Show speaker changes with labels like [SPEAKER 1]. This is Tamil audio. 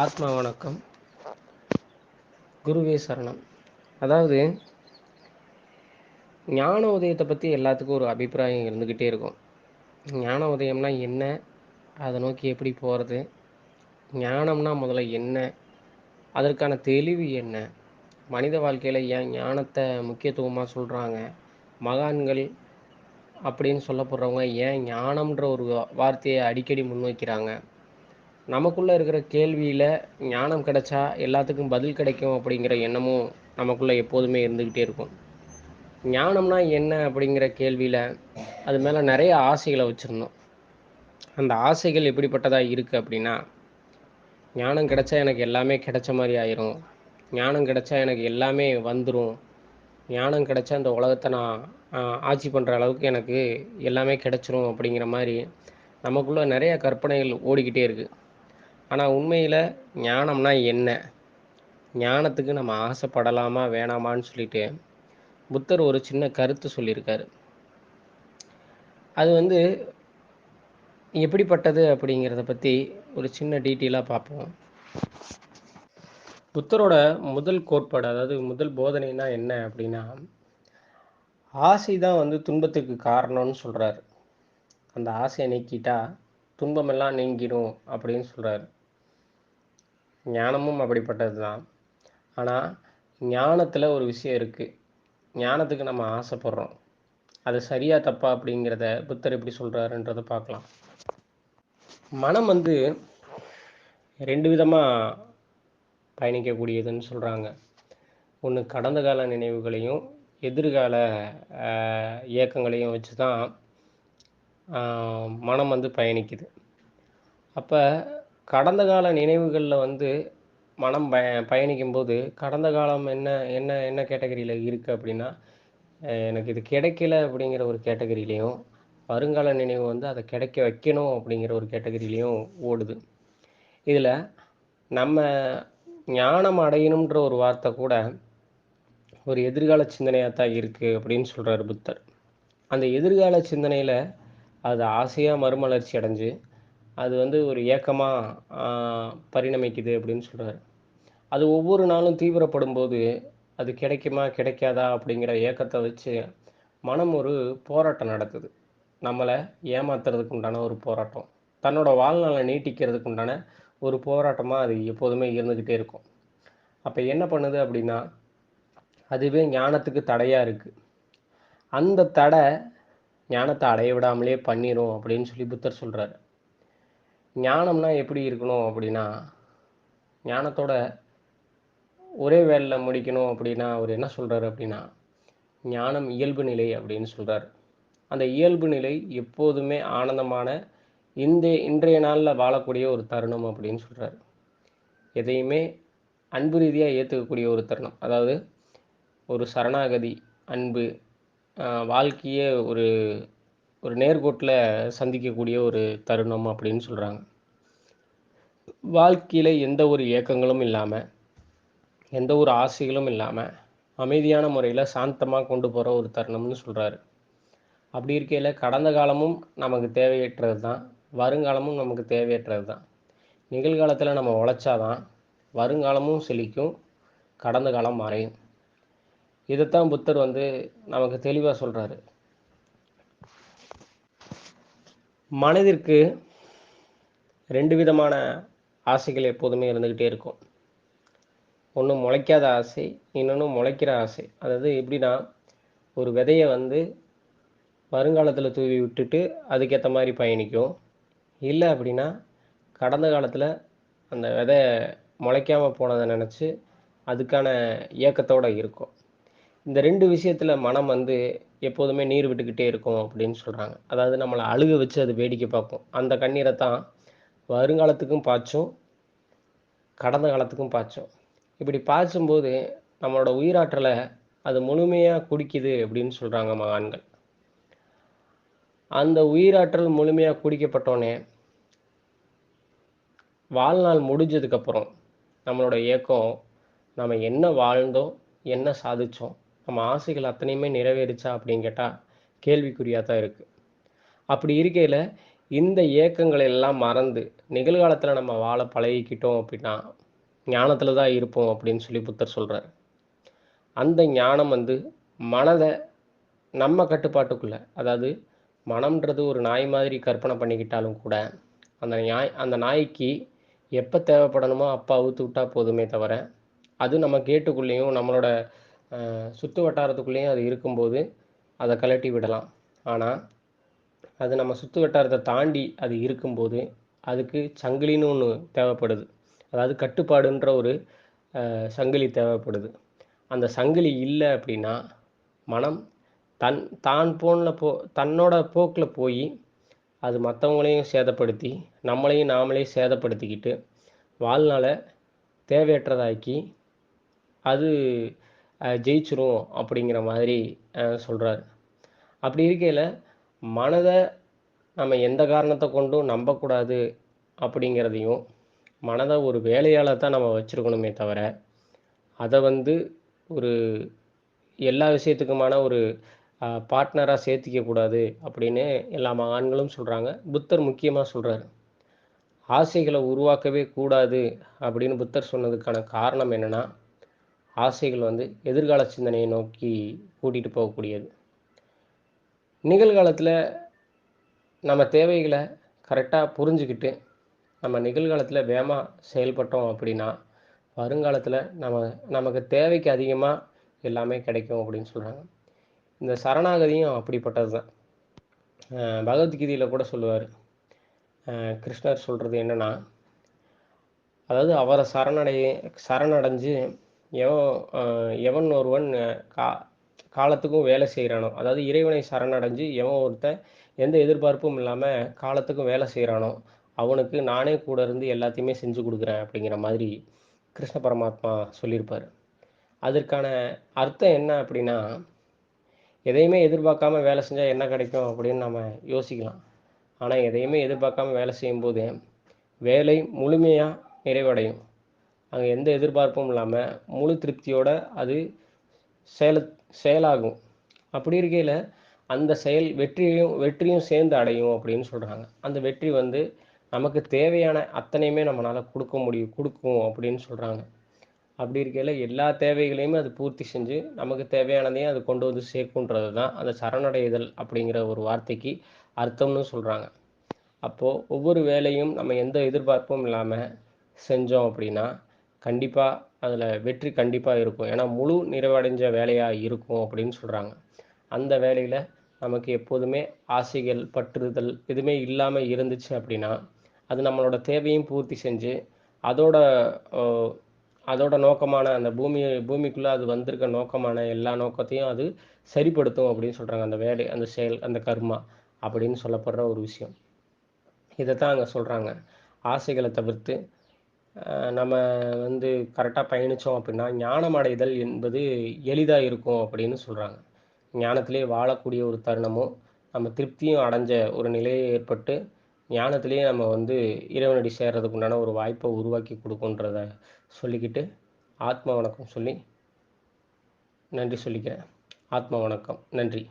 [SPEAKER 1] ஆத்மா வணக்கம். குருவே சரணம். அதாவது ஞான உதயத்தை பற்றி எல்லாத்துக்கும் ஒரு அபிப்பிராயம் இருந்துக்கிட்டே இருக்கும். ஞான உதயம்னா என்ன? அதை நோக்கி எப்படி போகிறது ஞானம்னா முதல்ல என்ன? அதற்கான தெளிவு என்ன? மனித வாழ்க்கையில் ஏன் ஞானத்தை முக்கியத்துவமாக சொல்கிறாங்க மகான்கள் அப்படின்னு சொல்லப்படுறவங்க ஏன் ஞானம்ன்ற ஒரு வார்த்தையை அடிக்கடி முன்வைக்கிறாங்க? நமக்குள்ளே இருக்கிற கேள்வியில் ஞானம் கிடைச்சா எல்லாத்துக்கும் பதில் கிடைக்கும் அப்படிங்கிற எண்ணமும் நமக்குள்ளே எப்போதுமே இருந்துக்கிட்டே இருக்கும். ஞானம்னா என்ன அப்படிங்கிற கேள்வியில் அது மேலே நிறைய ஆசைகளை வச்சுருந்தோம். அந்த ஆசைகள் எப்படிப்பட்டதாக இருக்குது அப்படின்னா ஞானம் கிடைச்சா எனக்கு எல்லாமே கிடைச்ச மாதிரி ஆயிரும். ஞானம் கிடைச்சா எனக்கு எல்லாமே வந்துடும் ஞானம் கிடைச்சா இந்த உலகத்தை நான் ஆட்சி பண்ணுற அளவுக்கு எனக்கு எல்லாமே கிடைச்சிரும் அப்படிங்கிற மாதிரி நமக்குள்ளே நிறைய கற்பனைகள் ஓடிக்கிட்டே இருக்குது ஆனால் உண்மையில் ஞானம்னா என்ன? ஞானத்துக்கு நம்ம ஆசைப்படலாமா வேணாமான்னு சொல்லிட்டு புத்தர் ஒரு சின்ன கருத்து சொல்லியிருக்காரு. அது வந்து எப்படிப்பட்டது அப்படிங்கிறத பற்றி ஒரு சின்ன டீட்டெயிலாக பார்ப்போம். புத்தரோட முதல் கோட்பாடு அதாவது முதல் போதனைனா என்ன அப்படின்னா ஆசை தான் வந்து துன்பத்துக்கு காரணம்னு சொல்கிறாரு அந்த ஆசையை நீக்கிட்டா துன்பமெல்லாம் நீங்கிடும் அப்படின்னு சொல்கிறாரு ஞானமும் அப்படிப்பட்டது தான் ஆனால் ஞானத்தில் ஒரு விஷயம் இருக்குது ஞானத்துக்கு நம்ம ஆசைப்படுறோம். அது சரியா தப்பா அப்படிங்கிறத புத்தர் எப்படி சொல்கிறாருன்றதை பார்க்கலாம். மனம் வந்து ரெண்டு விதமாக பயணிக்கக்கூடியதுன்னு சொல்கிறாங்க ஒன்று கடந்த கால நினைவுகளையும் எதிர்கால இயக்கங்களையும் வச்சு தான் மனம் வந்து பயணிக்குது. அப்போ கடந்த கால நினைவுகளில் வந்து மனம் பய பயணிக்கும்போது கடந்த காலம் என்ன என்ன என்ன கேட்டகரியில் இருக்குது அப்படின்னா எனக்கு இது கிடைக்கல அப்படிங்கிற ஒரு கேட்டகரியிலையும் வருங்கால நினைவு வந்து அதை கிடைக்க வைக்கணும் அப்படிங்கிற ஒரு கேட்டகரியிலையும் ஓடுது. இதில் நம்ம ஞானம் அடையணுன்ற ஒரு வார்த்தை கூட ஒரு எதிர்கால சிந்தனையாக தான் இருக்குது அப்படின்னு சொல்கிறார் புத்தர். அந்த எதிர்கால சிந்தனையில் அது ஆசையாக மறுமலர்ச்சி அடைஞ்சு அது வந்து ஒரு ஏக்கமாக பரிணமிக்குது அப்படின்னு சொல்கிறார் அது ஒவ்வொரு நாளும் தீவிரப்படும் போது அது கிடைக்குமா கிடைக்காதா அப்படிங்கிற ஏக்கத்தை வச்சு மனம் ஒரு போராட்டம் நடக்குது நம்மளை ஏமாத்துறதுக்கு உண்டான ஒரு போராட்டம். தன்னோட வாழ்நாளை நீட்டிக்கிறதுக்கு உண்டான ஒரு போராட்டமாக அது எப்போதுமே இருந்துக்கிட்டே இருக்கும். அப்போ என்ன பண்ணுது அப்படின்னா அதுவே ஞானத்துக்கு தடையாக இருக்குது அந்த தடை ஞானத்தை அடைய விடாமலே பண்ணிடும் அப்படின்னு சொல்லி புத்தர் சொல்கிறாரு ஞானம்னா எப்படி இருக்கணும் அப்படின்னா ஞானத்தோட ஒரே வேலையில் முடிக்கணும் அப்படின்னா அவர் என்ன சொல்கிறாரு அப்படின்னா ஞானம் இயல்பு நிலை அப்படின்னு சொல்கிறார் அந்த இயல்பு நிலை எப்போதுமே ஆனந்தமான இந்த இன்றைய நாளில் வாழக்கூடிய ஒரு தருணம் அப்படின்னு சொல்கிறார் எதையுமே அன்பு ரீதியாக ஏற்றுக்கக்கூடிய ஒரு தருணம். அதாவது ஒரு சரணாகதி அன்பு வாழ்க்கையே ஒரு ஒரு நேர்கோட்டில் சந்திக்கக்கூடிய ஒரு தருணம் அப்படின்னு சொல்கிறாங்க வாழ்க்கையில் எந்த ஒரு இயக்கங்களும் இல்லாமல் எந்த ஒரு ஆசைகளும் இல்லாமல் அமைதியான முறையில் சாந்தமாக கொண்டு போகிற ஒரு தருணம்னு சொல்கிறாரு அப்படி இருக்கையில் கடந்த காலமும் நமக்கு தேவையற்றது தான் வருங்காலமும் நமக்கு தேவையற்றது தான் நிகழ்காலத்தில் நம்ம உழைச்சாதான் வருங்காலமும் செழிக்கும் கடந்த காலம் மறையும். இதைத்தான் புத்தர் வந்து நமக்கு தெளிவாக சொல்கிறாரு மனதிற்கு ரெண்டு விதமான ஆசைகள் எப்போதுமே இருந்துக்கிட்டே இருக்கும். ஒன்று முளைக்காத ஆசை இன்னொன்று முளைக்கிற ஆசை. அதாவது எப்படின்னா ஒரு விதையை வந்து வருங்காலத்தில் தூவி விட்டுட்டு அதுக்கேற்ற மாதிரி பயணிக்கும். இல்லை அப்படின்னா கடந்த காலத்தில் அந்த விதை முளைக்காமல் போனதை நினச்சி அதுக்கான இயக்கத்தோடு இருக்கும். இந்த ரெண்டு விஷயத்தில் மனம் வந்து எப்போதுமே நீர் விட்டுக்கிட்டே இருக்கும் அப்படின்னு சொல்கிறாங்க அதாவது நம்மளை அழுக வச்சு அது வேடிக்கை பார்க்கும். அந்த கண்ணீரை தான் வருங்காலத்துக்கும் பாய்ச்சும் கடந்த காலத்துக்கும் பாய்ச்சும். இப்படி பாய்ச்சும்போது நம்மளோட உயிராற்றலை அது முழுமையாக குடிக்குது அப்படின்னு சொல்கிறாங்க மகான்கள். அந்த உயிராற்றல் முழுமையாக குடிக்கப்பட்டோன்னே வாழ்நாள் முடிஞ்சதுக்கப்புறம் நம்மளோட இயக்கம் நம்ம என்ன வாழ்ந்தோம் என்ன சாதித்தோம் நம்ம ஆசைகள் அத்தனையுமே நிறைவேறிச்சா அப்படின்னு கேட்டால் கேள்விக்குறியாக தான் இருக்குது அப்படி இருக்கையில் இந்த ஏக்கங்களை எல்லாம் மறந்து நிகழ்காலத்தில் நம்ம வாழ பழகிக்கிட்டோம் அப்படின்னா ஞானத்தில் தான் இருப்போம் அப்படின்னு சொல்லி புத்தர் சொல்கிறார் அந்த ஞானம் வந்து மனதை நம்ம கட்டுப்பாட்டுக்குள்ளே அதாவது மனம்ன்றது ஒரு நாய் மாதிரி கற்பனை பண்ணிக்கிட்டாலும் கூட அந்த நாய் அந்த நாய்க்கு எப்போ தேவைப்படணுமோ அப்போ அவுத்து விட்டால் போதுமே தவிர அது நம்ம கேட்டுக்குள்ளேயும் நம்மளோட சுற்று வட்டாரத்துக்குள்ளேயும் அது இருக்கும்போது அதை கழட்டி விடலாம். ஆனால் அது நம்ம சுற்று வட்டாரத்தை தாண்டி அது இருக்கும்போது அதுக்கு சங்கிலின்னு ஒன்று தேவைப்படுது. அதாவது கட்டுப்பாடுன்ற ஒரு சங்கிலி தேவைப்படுது. அந்த சங்கிலி இல்லை அப்படின்னா மனம் தன் தான் போன போ தன்னோட போக்கில் போய் அது மற்றவங்களையும் சேதப்படுத்தி நம்மளையும் நாமளே சேதப்படுத்திக்கிட்டு வாழ்நாளை தேவையற்றதாக்கி அது ஜெயிச்சிரும் அப்படிங்கிற மாதிரி சொல்கிறாரு அப்படி இருக்கையில் மனதை நம்ம எந்த காரணத்தை கொண்டும் நம்பக்கூடாது அப்படிங்கிறதையும் மனதை ஒரு வேலையால் தான் நம்ம வச்சுருக்கணுமே தவிர அதை வந்து ஒரு எல்லா விஷயத்துக்குமான ஒரு பார்ட்னராக சேர்த்திக்க கூடாது அப்படின்னு எல்லா மகான்களும் சொல்கிறாங்க புத்தர் முக்கியமாக சொல்கிறாரு ஆசைகளை உருவாக்கவே கூடாது அப்படின்னு புத்தர் சொன்னதுக்கான காரணம் என்னென்னா ஆசைகள் வந்து எதிர்கால சிந்தனையை நோக்கி கூட்டிகிட்டு போகக்கூடியது. நிகழ்காலத்தில் நம்ம தேவைகளை கரெக்டாக புரிஞ்சுக்கிட்டு நம்ம நிகழ்காலத்தில் வேகமாக செயல்பட்டோம் அப்படின்னா வருங்காலத்தில் நம்ம நமக்கு தேவைக்கு அதிகமாக எல்லாமே கிடைக்கும் அப்படின்னு சொல்கிறாங்க இந்த சரணாகதியும் அப்படிப்பட்டது தான் பகவத்கீதையில் கூட சொல்லுவார். கிருஷ்ணர் சொல்கிறது என்னென்னா அதாவது அவரை சரணடைய சரணடைஞ்சு எவன் எவன் ஒருவன் கா காலத்துக்கும் வேலை செய்கிறானோ அதாவது இறைவனை சரணடைஞ்சு எவன் ஒருத்தன் எந்த எதிர்பார்ப்பும் இல்லாமல் காலத்துக்கும் வேலை செய்கிறானோ அவனுக்கு நானே கூட இருந்து எல்லாத்தையுமே செஞ்சு கொடுக்குறேன் அப்படிங்கிற மாதிரி கிருஷ்ண பரமாத்மா சொல்லியிருப்பார். அதற்கான அர்த்தம் என்ன அப்படின்னா எதையுமே எதிர்பார்க்காம வேலை செஞ்சால் என்ன கிடைக்கும் அப்படின்னு நம்ம யோசிக்கலாம். ஆனால் எதையுமே எதிர்பார்க்காம வேலை செய்யும்போது வேலை முழுமையாக நிறைவடையும். அங்கே எந்த எதிர்பார்ப்பும் இல்லாமல் முழு திருப்தியோட அது செயல செயலாகும். அப்படி இருக்கையில் அந்த செயல் வெற்றியையும் வெற்றியும் சேர்ந்து அடையும் அப்படின்னு சொல்கிறாங்க அந்த வெற்றி வந்து நமக்கு தேவையான அத்தனையுமே நம்மளால் கொடுக்க முடியும் கொடுக்கும் அப்படின்னு சொல்கிறாங்க அப்படி இருக்கையில் எல்லா தேவைகளையுமே அது பூர்த்தி செஞ்சு நமக்கு தேவையானதையும் அது கொண்டு வந்து சேர்க்குன்றது தான் அந்த சரணடைதல் அப்படிங்கிற ஒரு வார்த்தைக்கு அர்த்தம்னு சொல்கிறாங்க அப்போது ஒவ்வொரு வேலையும் நம்ம எந்த எதிர்பார்ப்பும் இல்லாமல் செஞ்சோம் அப்படின்னா கண்டிப்பாக அதில் வெற்றி கண்டிப்பாக இருக்கும். ஏன்னா முழு நிறைவடைஞ்ச வேலையாக இருக்கும் அப்படின்னு சொல்கிறாங்க அந்த வேலையில் நமக்கு எப்போதுமே ஆசைகள் பற்றுதல் எதுவுமே இல்லாமல் இருந்துச்சு அப்படின்னா அது நம்மளோட தேவையும் பூர்த்தி செஞ்சு அதோட அதோட நோக்கமான அந்த பூமி பூமிக்குள்ளே அது வந்திருக்க நோக்கமான எல்லா நோக்கத்தையும் அது சரிப்படுத்தும் அப்படின்னு சொல்கிறாங்க அந்த வேலை அந்த செயல் அந்த கர்மா அப்படின்னு சொல்லப்படுற ஒரு விஷயம். இதை தான் அங்கே சொல்கிறாங்க ஆசைகளை தவிர்த்து நம்ம வந்து கரெக்டாக பயணித்தோம் அப்படின்னா ஞானம் அடைதல் என்பது எளிதாக இருக்கும் அப்படின்னு சொல்கிறாங்க ஞானத்திலே வாழக்கூடிய ஒரு தருணமும் நம்ம திருப்தியும் அடைஞ்ச ஒரு நிலையை ஏற்பட்டு ஞானத்திலேயே நம்ம வந்து இறைவனடி சேர்றதுக்கு உண்டான ஒரு வாய்ப்பை உருவாக்கி கொடுக்குன்றத சொல்லிக்கிட்டு ஆத்ம வணக்கம் சொல்லி நன்றி சொல்லிக்கிறேன். ஆத்ம வணக்கம். நன்றி.